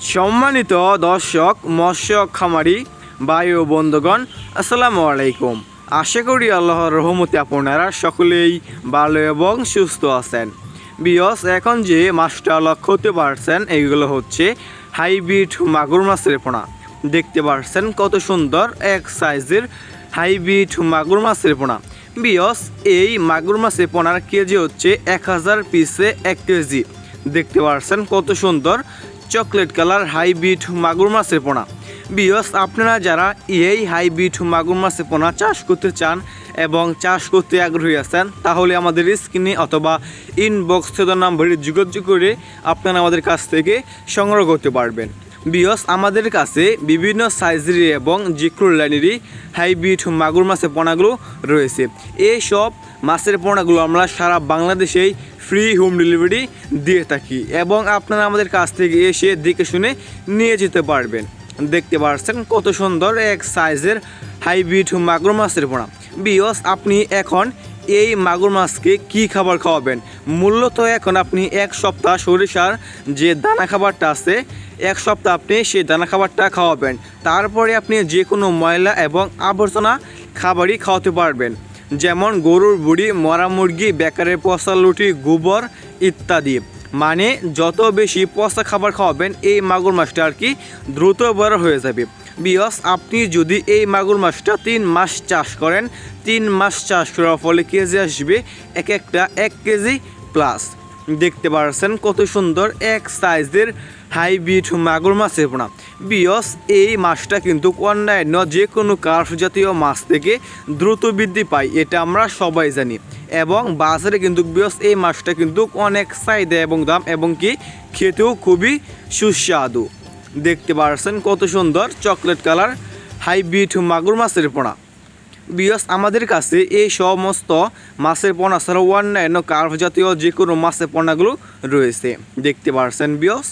সম্মানিত দর্শক মৎস্য খামারি বায়ু বন্ধুগণ, আসসালামু আলাইকুম। আশা করি আল্লাহর রহমতে আপনারা সকলেই ভালো এবং সুস্থ আছেন। বিয়স, এখন যে মাছটা লক্ষ্য করতে পারছেন এইগুলো হচ্ছে হাইব্রিড মাগুর মাছের পোনা। দেখতে পারছেন কত সুন্দর এক সাইজের হাইব্রিড মাগুর মাছের পোনা। বিয়স, এই মাগুর মাছের পোনার কেজি হচ্ছে এক হাজার পিসে এক কেজি। দেখতে পারছেন কত সুন্দর চকলেট কালার হাইব্রিড মাগুর মাছের পোনা। বিয়স আপনারা যারা এই হাইব্রিড মাগুর মাছের পোনা চাষ করতে চান এবং চাষ করতে আগ্রহী আছেন, তাহলে আমাদের স্ক্রিনে অথবা ইনবক্স নাম্বারে যোগাযোগ করে আপনারা আমাদের কাছ থেকে সংগ্রহ করতে পারবেন। বিয়স আমাদের কাছে বিভিন্ন সাইজের এবং জিক্রুল লাইনেরই হাইব্রিড মাগুর মাছের পোনাগুলো রয়েছে। এই সব মাছের পোনাগুলো আমরা সারা বাংলাদেশেই ফ্রি হোম ডেলিভারি দিয়ে থাকি এবং আপনারা আমাদের কাছ থেকে এসে দেখে শুনে নিয়ে যেতে পারবেন। দেখতে পাচ্ছেন কত সুন্দর এক সাইজের হাইব্রিড মাগুর মাছের পোনা। বিয়স, আপনি এখন এই মাগুর মাছকে কি খাবার খাওয়াবেন? মূলত এখন আপনি এক সপ্তাহ সরিষার যে দানা খাবারটা আছে, এক সপ্তাহ আপনি সেই দানা খাবারটা খাওয়াবেন। তারপরে আপনি যে কোনো ময়লা এবং আবর্জনা খাবারই খাওয়াতে পারবেন। যেমন গরুর বুড়ি, মরা মুরগি, বেকারের পচা লুটি, গোবর ইত্যাদি। মানে যত বেশি পচা খাবার খাওয়াবেন, এই মাগুর মাছটা আর কি দ্রুত বড় হয়ে যাবে। বিয়স, আপনি যদি এই মাগুর মাছটা তিন মাস চাষ করেন, তিন মাস চাষ করার ফলে কেজি আসবে এক একটা এক কেজি প্লাস দেখতে পাচ্ছেন কত সুন্দর এক সাইজের হাইব্রিড মাগুর মাছের পোনা। বিয়স, এই মাছটা কিন্তু অন্যান্য যে কোনো কার্ফ জাতীয় মাছ থেকে দ্রুত বৃদ্ধি পায়, এটা আমরা সবাই জানি। এবং বাজারে কিন্তু বিয়স, এই মাছটা কিন্তু অনেক চাহিদা এবং দাম এবং কি খেতেও খুবই সুস্বাদু। দেখতে পাচ্ছেন কত সুন্দর চকলেট কালার হাইব্রিড মাগুর মাছের পোনা। বিয়স, আমাদের কাছে এই সমস্ত মাছের পোনা ছাড়াও অন্যান্য কার্ভ জাতীয় যে কোনো মাছের পোনাগুলো রয়েছে। দেখতে পারছেন বিয়স?